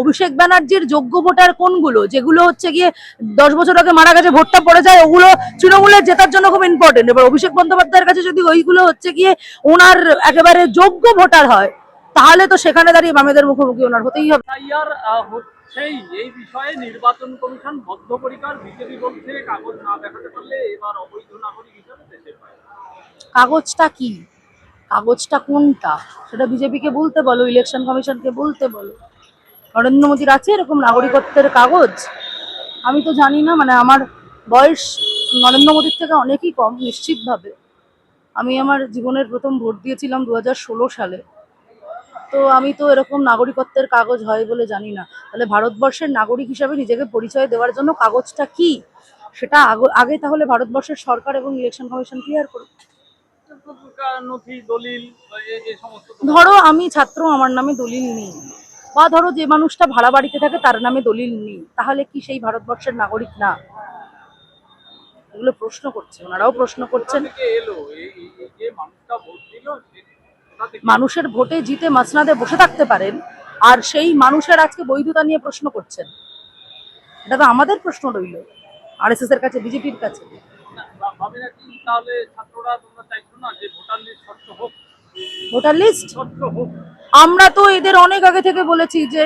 অভিষেক ব্যানার্জির যোগ্য ভোটার কোনগুলো? যেগুলো হচ্ছে গিয়ে দশ বছর আগে মারা গেছে ভোটটা পড়ে যায় ওগুলো তৃণমূলের জেতার জন্য খুব ইম্পর্টেন্ট এবার অভিষেক বন্দ্যোপাধ্যায়ের কাছে যদি ওইগুলো হচ্ছে গিয়ে ওনার একেবারে যোগ্য ভোটার হয় তাহলে তো সেখানে দাঁড়িয়ে বামেদের মুখোমুখি ওনার হতেই হবে। হচ্ছেই। এই বিষয়ে নির্বাচন কমিশন বদ্ধপরিকর বিজেপি বলছে কাগজ না দেখাতে পারলে এবার অবৈধ নাগরিক হিসাবে বাইরে। কাগজটা কি? কাগজটা কোনটা? সেটা বিজেপিকে বলতে বলো ইলেকশন কমিশনকে বলতে বলো। নরেন্দ্র মোদীর আছে এরকম নাগরিকত্বের কাগজ? আমি তো জানি না মানে আমার বয়স নরেন্দ্র মোদীর থেকে অনেকই কম নিশ্চিতভাবে। আমি আমার জীবনের প্রথম ভোট দিয়েছিলাম দু হাজার ষোলো সালে। তো আমি তো এরকম নাগরিকত্বের কাগজ হয় বলে জানি না। তাহলে ভারতবর্ষের নাগরিক হিসাবে নিজেকে পরিচয় দেওয়ার জন্য কাগজটা কি? সেটা আগ- তাহলে ভারতবর্ষের সরকার এবং ইলেকশন কমিশন ক্লিয়ার করুক ধরো আমি ছাত্র আমার নামে দলিল নেই। বা ধরো যে মানুষটা ভাড়া বাড়িতে থাকে তার নামে দলিল নেই তাহলে কি সেই ভারতবর্ষের নাগরিক না? এগুলো প্রশ্ন করছে ওনারাও প্রশ্ন করছেন। মানুষের ভোটে জিতে মাসনাদে বসে থাকতে পারেন আর সেই মানুষের আজকে বৈধতা নিয়ে প্রশ্ন করছেন। এটা তো আমাদের প্রশ্ন রইল আর এস এর কাছে বিজেপির কাছে। ভোটার লিস্ট হোক। আমরা তো এদের অনেক আগে থেকে বলেছি যে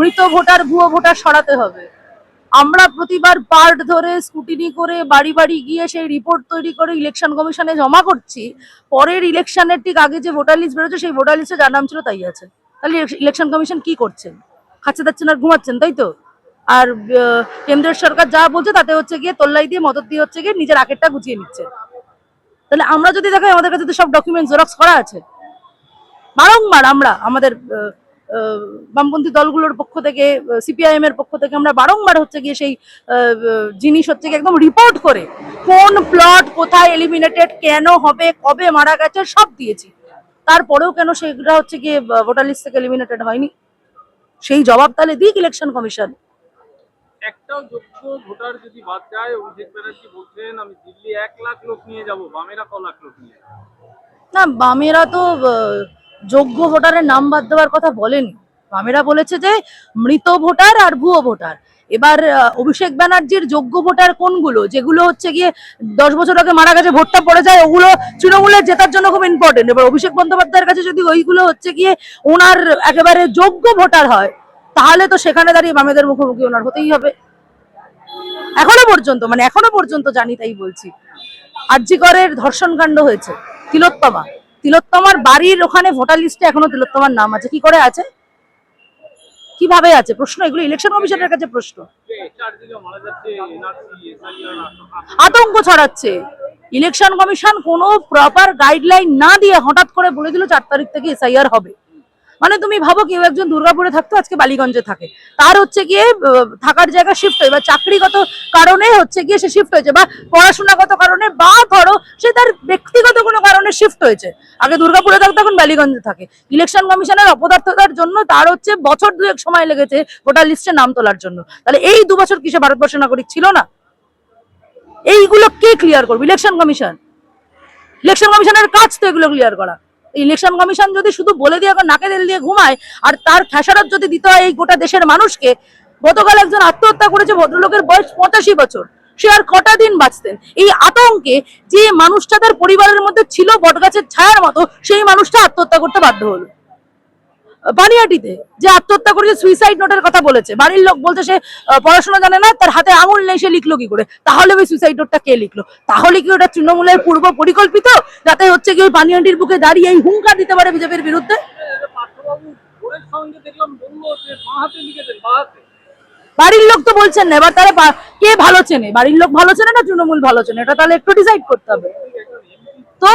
মৃত ভোটার ভুয়ো ভোটার সরাতে হবে। আমরা প্রতিবার পার্ট ধরে, স্কুটিনি করে, বাড়ি বাড়ি গিয়ে সেই রিপোর্ট তৈরি করে ইলেকশন কমিশনে জমা করছি। পরের ইলেকশনের ঠিক আগে যে ভোটার লিস্ট বেরোচ্ছে, সেই ভোটার লিস্টে যার নাম ছিল তাই আছে। তাহলে ইলেকশন কমিশন কি করছেন খাচ্ছে দাচ্ছেন আর ঘুমাচ্ছেন, তাই তো? আর কেন্দ্রের সরকার যা বলছে তাতে হচ্ছে গিয়ে তোল্লাই দিয়ে, মদত দিয়ে হচ্ছে গিয়ে নিজের আকেরটা গুছিয়ে নিচ্ছে। তাহলে আমরা যদি দেখাই, আমাদের কাছে তো সব ডকুমেন্ট জেরক্স করা আছে। বারংবার আমরা আমাদের বামপন্থী দলগুলোর পক্ষ থেকে সিপিআইএম এর পক্ষ থেকে আমরা বারংবার হচ্ছে গিয়ে সেই জিনিস হচ্ছে গিয়ে একদম রিপোর্ট করে কোন প্লট কোথায় এলিমিনেটেড কেন হবে কবে মারা গেছে সব দিয়েছি। তারপরেও কেন সেগুলো হচ্ছে গিয়ে ভোটার লিস্ট থেকে এলিমিনেটেড হয়নি? সেই জবাব তাহলে দিক ইলেকশন কমিশন একটাও যোগ্য ভোটার যদি বাদ যায় অভিষেক ব্যানার্জি বলছেন আমি দিল্লি এক লাখ লোক নিয়ে যাব বামেরা ক লাখ লোক নিয়ে? না বামেরা তো যোগ্য ভোটারের নাম বাদ দেওয়ার কথা বলেনি। বামেরা বলেছে যে মৃত ভোটার আর ভুয়ো ভোটার। এবার অভিষেক ব্যানার্জির যোগ্য ভোটার কোনগুলো? যেগুলো হচ্ছে গিয়ে দশ বছর আগে মারা গেছে, ভোটটা পড়ে যায়, ওগুলো তৃণমূলের জেতার জন্য খুব ইম্পর্টেন্ট এবার অভিষেক বন্দ্যোপাধ্যায়ের কাছে যদি ওইগুলো হচ্ছে গিয়ে ওনার একেবারে যোগ্য ভোটার হয়, তাহলে তো সেখানে দাঁড়িয়ে বামেদের মুখোমুখি ওনার হতেই হবে। এখনও পর্যন্ত মানে এখনও পর্যন্ত জানি তাই বলছি। আরজিকরের ধর্ষণ কাণ্ড হয়েছে, তিলোত্তমা। তিলোত্তমার বাড়ির ওখানে ভোটার লিস্টে এখনও তিলোত্তমার নাম আছে। কি করে আছে? কীভাবে আছে? প্রশ্ন? এগুলো ইলেকশন কমিশনের কাছে প্রশ্ন। আতঙ্ক ছড়াচ্ছে। ইলেকশন কমিশন কোনো প্রপার গাইডলাইন না দিয়ে হঠাৎ করে বলে দিল, চার তারিখ থেকে এসআইআর হবে। মানে তুমি ভাবো কেউ একজন দুর্গাপুরে থাকতো, আজকে বালিগঞ্জে থাকে। তার হচ্ছে গিয়ে থাকার জায়গা শিফট হয়ে বা চাকরিগত কারণে হচ্ছে গিয়ে সে শিফট হয়েছে, বা পড়াশোনাগত কারণে, বা ধরো সে তার ব্যক্তিগত কোনো কারণে শিফট হয়েছে। আগে দুর্গাপুরে থাকতো, এখন বালিগঞ্জে থাকে। ইলেকশন কমিশনের অপদার্থতার জন্য তার হচ্ছে বছর দুয়েক সময় লেগেছে ভোটার লিস্টে নাম তোলার জন্য। তাহলে এই দু বছর কি সে ভারতবর্ষের নাগরিক ছিল না? এইগুলো কে ক্লিয়ার করবে? ইলেকশন কমিশন ইলেকশন কমিশনের কাজ তো এগুলো ক্লিয়ার করা। ইলেকশন কমিশন যদি শুধু বলে দিয়ে এখন নাকে তেল দিয়ে ঘুমায়, আর তার খেসারত যদি দিতে হয় এই গোটা দেশের মানুষকে, গতকাল একজন আত্মহত্যা করেছে ভদ্রলোকের বয়স পঁচাশি বছর। সে আর কটা দিন বাঁচতেন। এই আতঙ্কে যে মানুষটা তার পরিবারের মধ্যে ছিল বটগাছের ছায়ার মতো, সেই মানুষটা আত্মহত্যা করতে বাধ্য হলো। বানিয়াটিতে, যে আত্মহত্যা করেছে সুইসাইড নোটের কথা বলেছে। বাড়ির লোক বলছে সে পড়াশোনা জানে না, তার হাতে আঙুল নেই, সে লিখলো কি করে? তাহলে ওই সুইসাইড নোটটা কে লিখলো? তাহলে কি ওটা তৃণমূলের পূর্ব পরিকল্পিত? যাতে হচ্ছে কি ওই বানিয়াটির বুকে দাঁড়িয়ে এই হুঙ্কার দিতে পারে বিজেপির বিরুদ্ধে? বাড়ির লোক তো বলছেন না, এবার তাহলে কে ভালো চেনে? বাড়ির লোক ভালো চেনে না তৃণমূল ভালো চেনে? এটা তাহলে একটু ডিসাইড করতে হবে। তো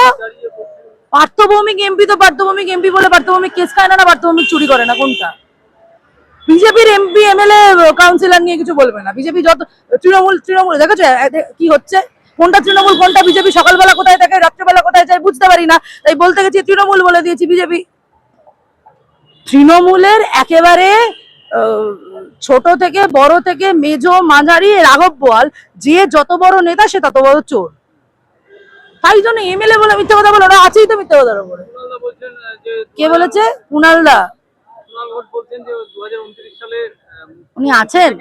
পার্থভৌমিক এমপি তো পার্থভৌমিক এমপি বলে পার্থভৌমিক কেস খায় না না পার্থভৌমিক চুরি করে না, কোনটা? বিজেপির এমপি এমএলএ কাউন্সিলর নিয়ে কিছু বলবে না। বিজেপি যত তৃণমূল তৃণমূল, দেখেছ? কি হচ্ছে? কোনটা তৃণমূল, কোনটা বিজেপি? সকালবেলা কোথায় থাকে, রাত্রেবেলা কোথায় যায় বুঝতে পারি না। তাই বলতে গেছি তৃণমূল বলে দিয়েছি বিজেপি। তৃণমূলের একেবারে ছোট থেকে বড় থেকে মেজো মাঝারি রাঘব বোয়াল যে যত বড় নেতা সে তত বড় চোর। তাই জন্য এমএলএ বলে মিথ্যে কথা বলে ওরা আছেই তো মিথ্যে কথার উপরে। কুণালদা কে বলেছে? কুনালদা কুণাল ঘোষ বলছেন যে দু হাজার উনত্রিশ সালে আহ, উনি আছেন।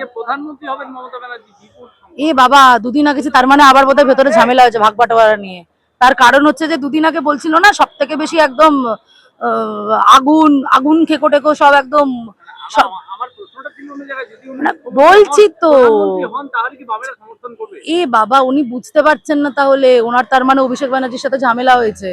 এ বাবা দুদিন আগে তার মানে আবার বোধহয় ভেতরে ঝামেলা হয়েছে ভাগ বাটোয়ারা নিয়ে। তার কারণ হচ্ছে যে দুদিন আগে বলছিল না সব থেকে বেশি একদম আগুন আগুন খেকো টেকো সব একদম বলছি তো। এ বাবা উনি বুঝতে পারছেন না তাহলে। ওনার তার মানে অভিষেক ব্যানার্জির সাথে ঝামেলা হয়েছে।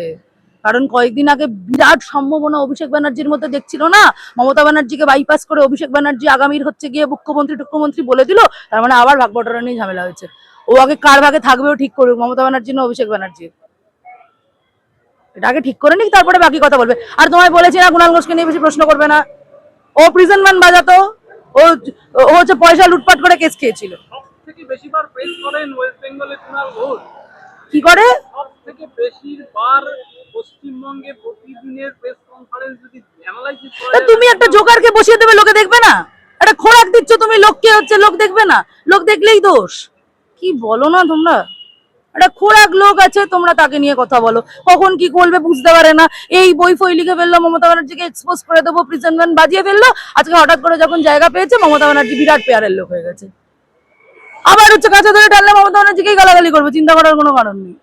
কারণ কয়েকদিন আগে বিরাট সম্ভাবনা অভিষেক ব্যানার্জির মধ্যে দেখছিল না? মমতা ব্যানার্জিকে বাইপাস করে অভিষেক ব্যানার্জি আগামীর হচ্ছে গিয়ে মুখ্যমন্ত্রী টুখ্যমন্ত্রী বলে দিল। তার মানে আবার ভাগ বটরা নিয়ে ঝামেলা হয়েছে। ও আগে কার ভাগে থাকবেও ঠিক করুক মমতা ব্যানার্জি না অভিষেক ব্যানার্জি এটা আগে ঠিক করে নিক তারপরে বাকি কথা বলবে। আর তোমায় বলেছি না কুণাল ঘোষকে নিয়ে বেশি প্রশ্ন করবে না। ও প্রিজন ম্যান বাজাতো ও ও হচ্ছে পয়সা লুটপাট করে কেস খেয়েছিল। কি করে? থেকে বেশিরবার পশ্চিমবঙ্গে প্রতিদিনের প্রেস কনফারেন্স যদি অ্যানালাইসিস করা তুমি একটা জোকারকে বসিয়ে দেবে লোকে দেখবে না? একটা খোরাক দিচ্ছ তুমি লোককে হচ্ছে লোক দেখবে না? লোক দেখলেই দোষ। কি বলো না তোমরা? একটা খোরাক লোক আছে, তোমরা তাকে নিয়ে কথা বলো। কখন কি করবে বুঝতে পারে না। এই বই ফই লিখে ফেলল, মমতা ব্যানার্জিকে এক্সপোজ করে দেবো প্রিজন বাজিয়ে ফেলল। আজকে হঠাৎ করে যখন জায়গা পেয়েছে, মমতা ব্যানার্জি বিরাট পেয়ারের লোক হয়ে গেছে। আবার হচ্ছে কাছে ধরে টানলে মমতা ব্যানার্জিকেই গালাগালি করবে, চিন্তা করার কোনো কারণ নেই।